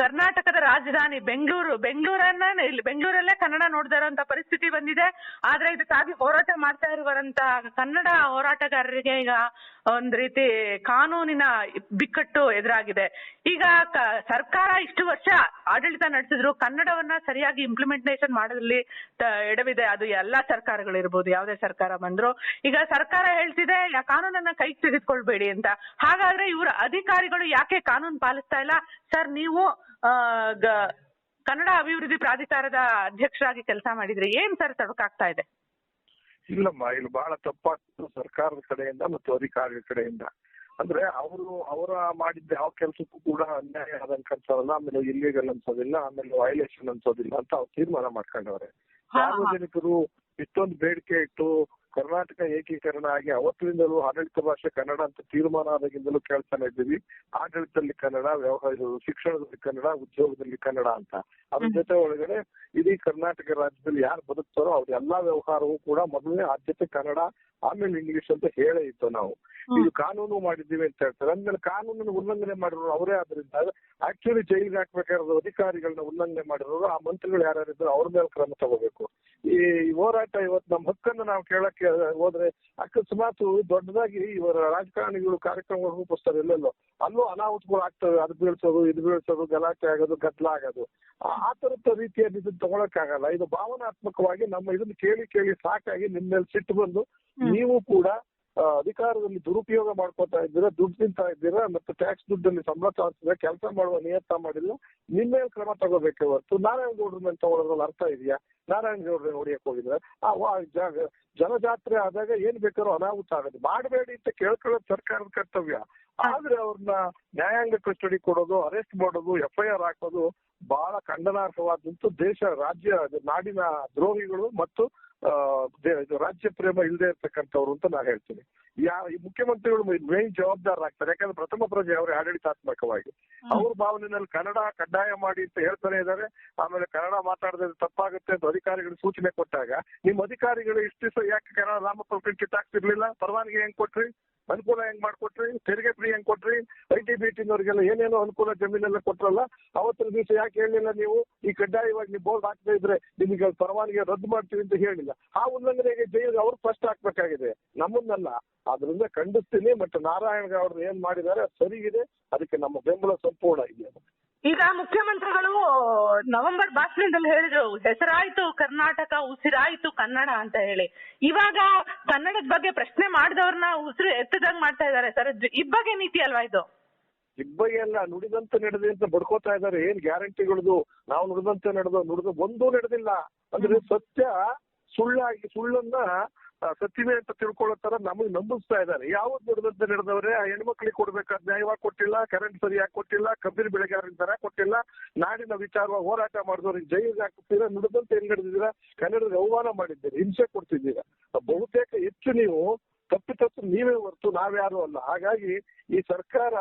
ಕರ್ನಾಟಕದ ರಾಜಧಾನಿ ಬೆಂಗಳೂರು, ಬೆಂಗಳೂರನ್ನ ಇಲ್ಲಿ ಬೆಂಗಳೂರಲ್ಲೇ ಕನ್ನಡ ನೋಡ್ತಾ ಇರುವಂತ ಪರಿಸ್ಥಿತಿ ಬಂದಿದೆ. ಆದ್ರೆ ಇದಕ್ಕಾಗಿ ಹೋರಾಟ ಮಾಡ್ತಾ ಇರುವಂತ ಕನ್ನಡ ಹೋರಾಟಗಾರರಿಗೆ ಈಗ ಒಂದ್ ರೀತಿ ಕಾನೂನಿನ ಬಿಕ್ಕಟ್ಟು ಎದುರಾಗಿದೆ. ಈಗ ಸರ್ಕಾರ ಇಷ್ಟು ವರ್ಷ ಆಡಳಿತ ನಡೆಸಿದ್ರು, ಕನ್ನಡವನ್ನ ಸರಿಯಾಗಿ ಇಂಪ್ಲಿಮೆಂಟೇಷನ್ ಮಾಡೋದ್ರಲ್ಲಿ ಎಡವಿದೆ. ಅದು ಎಲ್ಲಾ ಸರ್ಕಾರಗಳು ಇರ್ಬೋದು ಯಾವುದೇ ಸರ್ಕಾರ ಬಂದ್ರು. ಈಗ ಸರ್ಕಾರ ಹೇಳ್ತಿದೆ ಯಾ- ಕಾನೂನನ್ನ ಕೈಗೆ ತೆಗೆದುಕೊಳ್ಬೇಡಿ ಅಂತ. ಹಾಗಾದ್ರೆ ಇವರ ಅಧಿಕಾರಿಗಳು ಯಾಕೆ ಕಾನೂನು ಪಾಲಿಸ್ತಾ ಇಲ್ಲ? ಸರ್ ನೀವು ಕನ್ನಡ ಅಭಿವೃದ್ಧಿ ಪ್ರಾಧಿಕಾರದ ಅಧ್ಯಕ್ಷರಾಗಿ ಕೆಲಸ ಮಾಡಿದ್ರೆ ಏನ್ ಸರ್ ತಡಕಾಗ್ತಾ ಇದೆ? ಇಲ್ಲಮ್ಮ ಇಲ್ಲಿ ಬಹಳ ತಪ್ಪಾಗ್ತದೆ ಸರ್ಕಾರದ ಕಡೆಯಿಂದ ಮತ್ತು ಅಧಿಕಾರಿಗಳ ಕಡೆಯಿಂದ. ಅಂದ್ರೆ ಅವರು ಅವರ ಮಾಡಿದ್ದ ಯಾವ ಕೆಲಸಕ್ಕೂ ಕೂಡ ಅನ್ಯಾಯ ಆದಂಗೆ ಅನ್ಸೋದಿಲ್ಲ ಆಮೇಲೆ ಇಲ್ಲಿಗಲ್ ಅನ್ಸೋದಿಲ್ಲ ಆಮೇಲೆ ವೈಲೇಷನ್ ಅನ್ಸೋದಿಲ್ಲ ಅಂತ ಅವ್ರು ತೀರ್ಮಾನ ಮಾಡ್ಕೊಂಡವ್ರೆ. ಸಾರ್ವಜನಿಕರು ಇಷ್ಟೊಂದು ಬೇಡಿಕೆ ಇಟ್ಟು ಕರ್ನಾಟಕ ಏಕೀಕರಣ ಆಗಿ ಅವತ್ತಿನಿಂದಲೂ ಆಡಳಿತ ಭಾಷೆ ಕನ್ನಡ ಅಂತ ತೀರ್ಮಾನ ಆದಾಗಿಂದಲೂ ಕೇಳ್ತಾನೆ ಇದ್ದೀವಿ. ಆಡಳಿತದಲ್ಲಿ ಕನ್ನಡ ವ್ಯವಹಾರ ಶಿಕ್ಷಣದಲ್ಲಿ ಕನ್ನಡ ಉದ್ಯೋಗದಲ್ಲಿ ಕನ್ನಡ ಅಂತ. ಅದ್ರ ಜೊತೆ ಒಳಗಡೆ ಇಡೀ ಕರ್ನಾಟಕ ರಾಜ್ಯದಲ್ಲಿ ಯಾರು ಬದುಕ್ತಾರೋ ಅವ್ರ ಎಲ್ಲಾ ವ್ಯವಹಾರವೂ ಕೂಡ ಮೊದಲನೇ ಆದ್ಯತೆ ಕನ್ನಡ ಆಮೇಲೆ ಇಂಗ್ಲಿಷ್ ಅಂತ ಹೇಳೇ ಇತ್ತು ನಾವು. ಇದು ಕಾನೂನು ಮಾಡಿದ್ದೀವಿ ಅಂತ ಹೇಳ್ತಾರೆ. ಅಂದ್ಮೇಲೆ ಕಾನೂನನ್ನು ಉಲ್ಲಂಘನೆ ಮಾಡಿರೋರು ಅವರೇ ಆದ್ರಿಂದ ಆಕ್ಚುಲಿ ಜೈಲಿಗೆ ಹಾಕ್ಬೇಕಾದ ಅಧಿಕಾರಿಗಳನ್ನ ಉಲ್ಲಂಘನೆ ಮಾಡಿರೋರು ಆ ಮಂತ್ರಿಗಳು ಯಾರ್ಯಾರಿದ್ರು ಅವ್ರ ಮೇಲೆ ಕ್ರಮ ತಗೋಬೇಕು. ಈ ಹೋರಾಟ ಇವತ್ತು ನಮ್ಮ ಹಕ್ಕನ್ನು ನಾವು ಕೇಳಕ್ಕೆ ಹೋದ್ರೆ ಅಕಸ್ಮಾತ್ ದೊಡ್ಡದಾಗಿ ಇವರ ರಾಜಕಾರಣಿಗಳು ಕಾರ್ಯಕ್ರಮಗಳು ರೂಪಿಸ್ತಾರೆ ಎಲ್ಲೆಲ್ಲೋ ಅಲ್ಲೂ ಅನಾಹುತಗಳು ಆಗ್ತವೆ ಅದು ಬೀಳ್ಸೋದು ಇದು ಬೀಳ್ಸೋದು ಗಲಾಟೆ ಆಗೋದು ಗದ್ದಲ ಆಗೋದು. ಆ- ತರದ ರೀತಿಯಲ್ಲಿ ಇದನ್ನ ತಗೊಳಕ್ಕಾಗಲ್ಲ. ಇದು ಭಾವನಾತ್ಮಕವಾಗಿ ನಮ್ಮ ಇದನ್ನ ಕೇಳಿ ಕೇಳಿ ಸಾಕಾಗಿ ನಿಮ್ಮ ಮೇಲೆ ಸಿಟ್ಟು ಬಂದು ನೀವು ಕೂಡ ಅಧಿಕಾರದಲ್ಲಿ ದುರುಪಯೋಗ ಮಾಡ್ಕೊತಾ ಇದ್ದೀರಾ, ದುಡ್ಡು ತಿಂತಾ ಇದ್ದೀರಾ, ಮತ್ತು ಟ್ಯಾಕ್ಸ್ ದುಡ್ಡಲ್ಲಿ ಸಂಬಳ ತಗೊಳ್ತಿದ್ರೆ ಕೆಲಸ ಮಾಡುವ ನಿಯತ್ತ ಮಾಡಿಲ್ಲ ನಿಮ್ಮ ಮೇಲೆ ಕ್ರಮ ತಗೋಬೇಕೆ ಹೊರತು. ನಾರಾಯಣ ಗೌಡ್ರ ಮೇಲೆ ತಗೊಳ್ಳೋದ್ರಲ್ಲಿ ಅರ್ಥ ಇದೆಯಾ? ನಾರಾಯಣ ಗೌಡ್ರ ಹೊಡಿಯಕ್ ಹೋಗಿದ್ರೆ ಆ, ವಾ- ಜ- ಜನಜಾತ್ರೆ ಆದಾಗ ಏನ್ ಬೇಕಾದ್ರೂ ಅನಾಹುತ ಆಗುತ್ತೆ ಮಾಡಬೇಡಿ ಅಂತ ಕೇಳ್ಕೊಳ್ಳೋದು ಸರ್ಕಾರದ ಕರ್ತವ್ಯ. ಆದ್ರೆ ಅವ್ರನ್ನ ನ್ಯಾಯಾಂಗ ಕಸ್ಟಡಿ ಕೊಡೋದು, ಅರೆಸ್ಟ್ ಮಾಡೋದು ಎಫ್ ಐ ಆರ್ ಹಾಕೋದು ಬಹಳ ಖಂಡನಾರ್ಹವಾದಂತೂ ದೇಶ, ರಾಜ್ಯ, ನಾಡಿನ ದ್ರೋಹಿಗಳು ಮತ್ತು ರಾಜ್ಯ ಪ್ರೇಮ ಇಲ್ಲದೆ ಇರ್ತಕ್ಕಂಥವ್ರು ಅಂತ ನಾನು ಹೇಳ್ತೀನಿ. ಯಾ ಈ ಮುಖ್ಯಮಂತ್ರಿಗಳು ಮೇನ್ ಜವಾಬ್ದಾರರಾಗ್ತಾರೆ ಯಾಕಂದ್ರೆ ಪ್ರಥಮ ಪ್ರಜೆ ಅವರೇ ಆಡಳಿತಾತ್ಮಕವಾಗಿ. ಅವ್ರ ಭಾವನೆಯಲ್ಲಿ ಕನ್ನಡ ಕಡ್ಡಾಯ ಮಾಡಿ ಅಂತ ಹೇಳ್ತಾನೆ ಇದ್ದಾರೆ ಆಮೇಲೆ ಕನ್ನಡ ಮಾತಾಡದೆ ತಪ್ಪಾಗುತ್ತೆ ಅಂತ ಅಧಿಕಾರಿಗಳು ಸೂಚನೆ ಕೊಟ್ಟಾಗ ನಿಮ್ ಅಧಿಕಾರಿಗಳು ಇಷ್ಟು ದಿವಸ ಯಾಕೆ ಕನ್ನಡ ನಾಮಫಲಕ ಕಿತ್ತಾಕ್ತಿರ್ಲಿಲ್ಲ? ಪರವಾನಗಿ ಹೆಂಗ್ ಕೊಟ್ರಿ? ಅನುಕೂಲ ಹೆಂಗ್ ಮಾಡ್ಕೊಟ್ರಿ? ತೆರಿಗೆ ಫ್ರೀ ಹೆಂಗ್ ಕೊಟ್ರಿ? ಐ ಟಿ ಬಿ ಟಿನವ್ರಿಗೆಲ್ಲ ಏನೇನೋ ಅನುಕೂಲ ಜಮೀನೆಲ್ಲ ಕೊಟ್ರಲ್ಲ, ಅವತ್ತಿನ ದಿವಸ ಯಾಕೆ ಹೇಳಿಲ್ಲ ನೀವು? ಈ ಕಡ್ಡಾಯವಾಗಿ ನೀವು ಬೋರ್ಡ್ ಹಾಕ್ತಾ ಇದ್ರೆ ನಿಮಗೆ ಪರವಾನಗಿ ರದ್ದು ಮಾಡ್ತೀವಿ ಅಂತ ಹೇಳಿಲ್ಲ. ಆ ಉಲ್ಲಂಘನೆಗೆ ಜೈಲು ಅವ್ರು ಫಸ್ಟ್ ಹಾಕ್ಬೇಕಾಗಿದೆ. ನಮ್ಮನ್ನಲ್ಲ. ಅದರಿಂದ ಖಂಡಿಸ್ತೀನಿ, ಮತ್ತೆ ನಾರಾಯಣ ಗೌಡ್ರು ಏನ್ ಮಾಡಿದ್ದಾರೆ ಸರಿ ಇದೆ ಅದಕ್ಕೆ ನಮ್ಮ ಬೆಂಬಲ ಸಂಪೂರ್ಣ ಇದೆ. ಈಗ ಮುಖ್ಯಮಂತ್ರಿಗಳು ನವೆಂಬರ್ ಭಾಷಣದಲ್ಲಿ ಹೇಳಿದ್ರು ಹೆಸರಾಯ್ತು ಕರ್ನಾಟಕ ಉಸಿರಾಯ್ತು ಕನ್ನಡ ಅಂತ ಹೇಳಿ. ಇವಾಗ ಕನ್ನಡದ ಬಗ್ಗೆ ಪ್ರಶ್ನೆ ಮಾಡಿದವ್ರನ್ನ ಉಸಿರು ಎತ್ತದಂಗ್ ಮಾಡ್ತಾ ಇದ್ದಾರೆ ಸರ್. ಇಬ್ಬಗೆ ನೀತಿ ಅಲ್ವಾ ಇದು? ಇಬ್ಬಗೆಲ್ಲ ನುಡಿದಂತೆ ನಡೆದಿ ಅಂತ ಬಡ್ಕೋತಾ ಇದ್ದಾರೆ. ಏನ್ ಗ್ಯಾರಂಟಿಗಳದು? ನಾವು ನುಡಿದಂತೆ ನಡೆದು ನುಡಿದ ಒಂದೂ ನಡೆದಿಲ್ಲ. ಅಂದ್ರೆ ಸತ್ಯ ಸುಳ್ಳಾಗಿ ಸುಳ್ಳನ್ನ ಆ, ಸತ್ಯವೇ ಅಂತ ತಿಳ್ಕೊಳ್ಳೋ ತರ ನಮಗೆ ನಂಬಿಸ್ತಾ ಇದ್ದಾರೆ. ಯಾವ್ದು ನುಡಿದಂತೆ ನಡೆದವ್ರೆ ಆ ಹೆಣ್ಮಕ್ಳಿಗೆ ಕೊಡ್ಬೇಕಾದ ನ್ಯಾಯವಾಗಿ ಕೊಟ್ಟಿಲ್ಲ ಕರೆಂಟ್ ಸರಿಯಾಗಿ ಕೊಟ್ಟಿಲ್ಲ ಕಬ್ಬಿನ ಬೆಳೆಗಾರರಿಗೆ ದರ ಕೊಟ್ಟಿಲ್ಲ ನಾಡಿನ ವಿಚಾರವಾಗಿ ಹೋರಾಟ ಮಾಡಿದವ್ರಿಗೆ ಜೈಲಿಗೆ ಹಾಕ್ತೀರಾ ನುಡಿದಂತೆ ಏನ್ ನಡೆದಿದ್ದೀರಾ ಕನ್ನಡದ ಅವಮಾನ ಮಾಡಿದ್ದೀರಿ ಹಿಂಸೆ ಕೊಡ್ತಿದ್ದೀರಾ. ಬಹುತೇಕ ಹೆಚ್ಚು ನೀವು ತಪ್ಪಿತಪ್ಪು ನೀವೇ ಹೊರತು ನಾವ್ಯಾರು ಅಲ್ಲ. ಹಾಗಾಗಿ ಈ ಸರ್ಕಾರ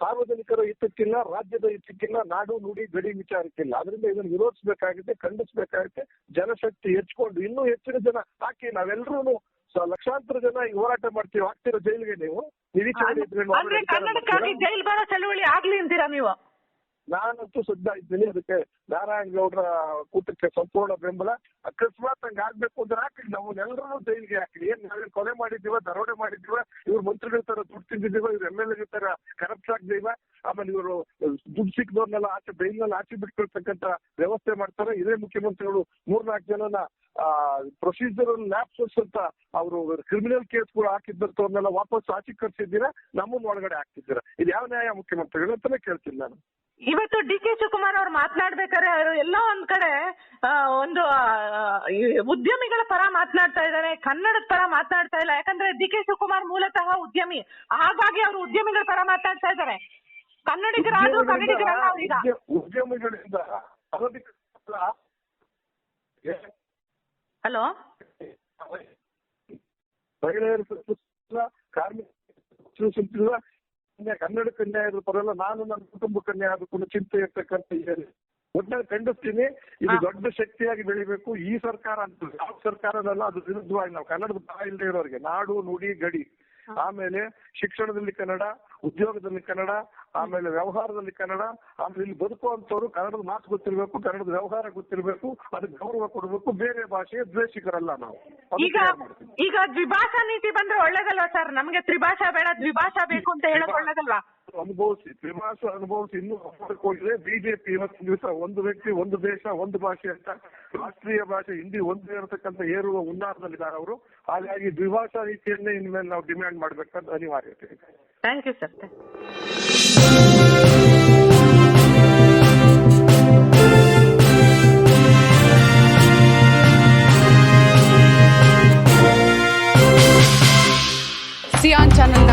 ಸಾರ್ವಜನಿಕರ ಹಿತಕ್ಕಿಲ್ಲ ರಾಜ್ಯದ ಹಿತಕ್ಕಿಲ್ಲ ನಾಡು ನುಡಿ ಗಡಿ ವಿಚಾರಕ್ಕಿಲ್ಲ. ಅದರಿಂದ ಇದನ್ನು ವಿರೋಧಿಸಬೇಕಾಗುತ್ತೆ ಖಂಡಿಸಬೇಕಾಗುತ್ತೆ ಜನಶಕ್ತಿ ಹೆಚ್ಚಿಕೊಂಡು ಇನ್ನೂ ಹೆಚ್ಚಿನ ಜನ ಹಾಕಿ ನಾವೆಲ್ಲರೂ ಲಕ್ಷಾಂತರ ಜನ ಈಗ ಹೋರಾಟ ಮಾಡ್ತೀವಿ ಹಾಕ್ತಿರೋ ಜೈಲಿಗೆ ನೀವು? ನಿರೀಕ್ಷೆ? ಜೈಲ್ ಬರೋ ಚಳುವಳಿ ಆಗ್ಲಿ ಅಂತೀರಾ ನೀವು? ನಾನಂತೂ ಸಿದ್ಧ ಇದ್ದೀನಿ, ಅದಕ್ಕೆ ನಾರಾಯಣ ಗೌಡ್ರ ಕೂಟಕ್ಕೆ ಸಂಪೂರ್ಣ ಬೆಂಬಲ. ಅಕಸ್ಮಾತ್ ಹಂಗ ಆಗ್ಬೇಕು ಅಂದ್ರೆ ಹಾಕಿ ನಾವು ಎಲ್ಲರೂ ಜೈಲಿಗೆ ಹಾಕಿ ಏನ್ ನಾವೇನ್ ಕೊಲೆ ಮಾಡಿದ್ದೀವ, ದರೋಡೆ ಮಾಡಿದ್ದೀವ, ಇವ್ರ ಮಂತ್ರಿಗಳ ತರ ದುಡ್ಡು ತಿಂದಿದ್ದೀವ, ಇವ್ರ ಎಂ ಎಲ್ ಎ ತರ ಕರಪ್ಟ್ ಆಗ್ದೀವ, ಆಮೇಲೆ ಇವರು ದುಡ್ಡು ಸಿಕ್ಕದವ್ರನ್ನೆಲ್ಲ ಆಚೆ ಬೈಲ್ನಲ್ಲಿ ಆಚೆ ಬಿಟ್ಕೊಳ್ತಕ್ಕಂತ ವ್ಯವಸ್ಥೆ ಮಾಡ್ತಾರೆ. ಇದೇ ಮುಖ್ಯಮಂತ್ರಿಗಳು ಮೂರ್ನಾಲ್ಕು ಜನನ ಪ್ರೊಸೀಜರ್ ಲ್ಯಾಪ್ಸಸ್ ಅಂತ ಅವರು ಕ್ರಿಮಿನಲ್ ಕೇಸ್ ಕೇಸ್ಗಳು ಹಾಕಿದ್ದಂತವ್ರನ್ನೆಲ್ಲ ವಾಪಸ್ ಆಚೆ ಕರ್ಸಿದ್ದೀರಾ, ನಮ್ಮನ್ನ ಒಳಗಡೆ ಹಾಕ್ತಿದ್ದೀರಾ? ಇದು ಯಾವ ನ್ಯಾಯ ಮುಖ್ಯಮಂತ್ರಿಗಳು ಅಂತಾನೆ ಕೇಳ್ತೀನಿ ನಾನು. ಇವತ್ತು ಡಿ ಕೆ ಶಿವಕುಮಾರ್ ಅವ್ರು ಮಾತನಾಡ್ಬೇಕಾದ್ರೆ ಅವರು ಎಲ್ಲೋ ಒಂದ್ ಕಡೆ ಆ, ಒಂದು ಆ, ಈ ಉದ್ಯಮಿಗಳ ಪರ ಮಾತನಾಡ್ತಾ ಇದ್ದಾರೆ ಕನ್ನಡದ ಪರ ಮಾತನಾಡ್ತಾ ಇಲ್ಲ. ಯಾಕಂದ್ರೆ ಡಿ ಕೆ ಶಿವಕುಮಾರ್ ಮೂಲತಃ ಉದ್ಯಮಿ. ಹಾಗಾಗಿ ಅವರು ಉದ್ಯಮಿಗಳ ಪರ ಮಾತಾಡ್ತಾ ಇದ್ದಾರೆ. ಕನ್ನಡಿಗರಾದ್ರು ಕನ್ನಡಿಗರಲ್ಲ ಅವ್ರೀಗ ಉದ್ಯ- ಉದ್ಯಮಿಗಳಿಂದ ಅನಧಿಕೃತ ಏ- ಹಲೋ? ಮಹಿಳೆಯರು ಕಾರ್ಮಿಕ ಸುತ್ತಿಲ್ಲ ಕನ್ನಡಕ್ಕೆ ಇರೋ ಪರಲ್ಲ ನಾನು ನನ್ನ ಕುಟುಂಬಕ್ಕೆ ಆದ್ರೂ ಆಗಬೇಕು ಚಿಂತೆ ಇರ್ತಕ್ಕಂಥ ಇದೆ ಒಟ್ನಲ್ಲಿ ಖಂಡಿಸ್ತೀನಿ ಇದು ದೊಡ್ಡ ಶಕ್ತಿಯಾಗಿ ಬೆಳಿಬೇಕು. ಈ ಸರ್ಕಾರ ಅಂತ ಯಾವ ಸರ್ಕಾರದಲ್ಲ ಅದ್ರ ವಿರುದ್ಧವಾಗಿ ನಾವು ಕನ್ನಡದ ಪರ ಇಲ್ಲದೆ ಇರೋರಿಗೆ ನಾಡು ನುಡಿ ಗಡಿ ಆಮೇಲೆ ಶಿಕ್ಷಣದಲ್ಲಿ ಕನ್ನಡ ಉದ್ಯೋಗದಲ್ಲಿ ಕನ್ನಡ ಆಮೇಲೆ ವ್ಯವಹಾರದಲ್ಲಿ ಕನ್ನಡ ಆಮೇಲೆ ಇಲ್ಲಿ ಬದುಕುವಂತವ್ರು ಕನ್ನಡದ ಮಾತು ಗೊತ್ತಿರ್ಬೇಕು ಕನ್ನಡದ ವ್ಯವಹಾರ ಗೊತ್ತಿರ್ಬೇಕು ಅದಕ್ಕೆ ಗೌರವ ಕೊಡಬೇಕು ಬೇರೆ ಭಾಷೆಯ ದ್ವೇಷಿಕರಲ್ಲ ನಾವು. ಈಗ ಈಗ ದ್ವಿಭಾಷಾ ನೀತಿ ಬಂದ್ರೆ ಒಳ್ಳೇದಲ್ವಾ ಸರ್? ನಮ್ಗೆ ತ್ರಿಭಾಷಾ ಬೇಡ ದ್ವಿಭಾಷಾ ಬೇಕು ಅಂತ ಹೇಳೋದು ಒಳ್ಳೇದಲ್ವಾ? ಅನುಭವಿಸಿ ತ್ರಿಮಾಸ ಅನುಭವಿಸಿ ಇನ್ನೂ ಹೋಗಿದೆ ಬಿಜೆಪಿ ಇವತ್ತಿನ ದಿವಸ ಒಂದು ವ್ಯಕ್ತಿ ಒಂದು ದೇಶ ಒಂದು ಭಾಷೆ ಅಂತ ರಾಷ್ಟ್ರೀಯ ಭಾಷೆ ಹಿಂದಿ ಒಂದೇ ಇರತಕ್ಕಂತ ಏರುವ ಉನ್ನಾರದಲ್ಲಿದ್ದಾರೆ ಅವರು. ಹಾಗಾಗಿ ದ್ವಿಭಾಷಾ ರೀತಿಯನ್ನೇ ಇನ್ಮೇಲೆ ನಾವು ಡಿಮ್ಯಾಂಡ್ ಮಾಡ್ಬೇಕಂತ ಅನಿವಾರ್ಯತೆ ಇದೆ. ಥ್ಯಾಂಕ್ ಯು ಸರ್ ಸಿಯಾನ್ ಚಾನೆಲ್ನ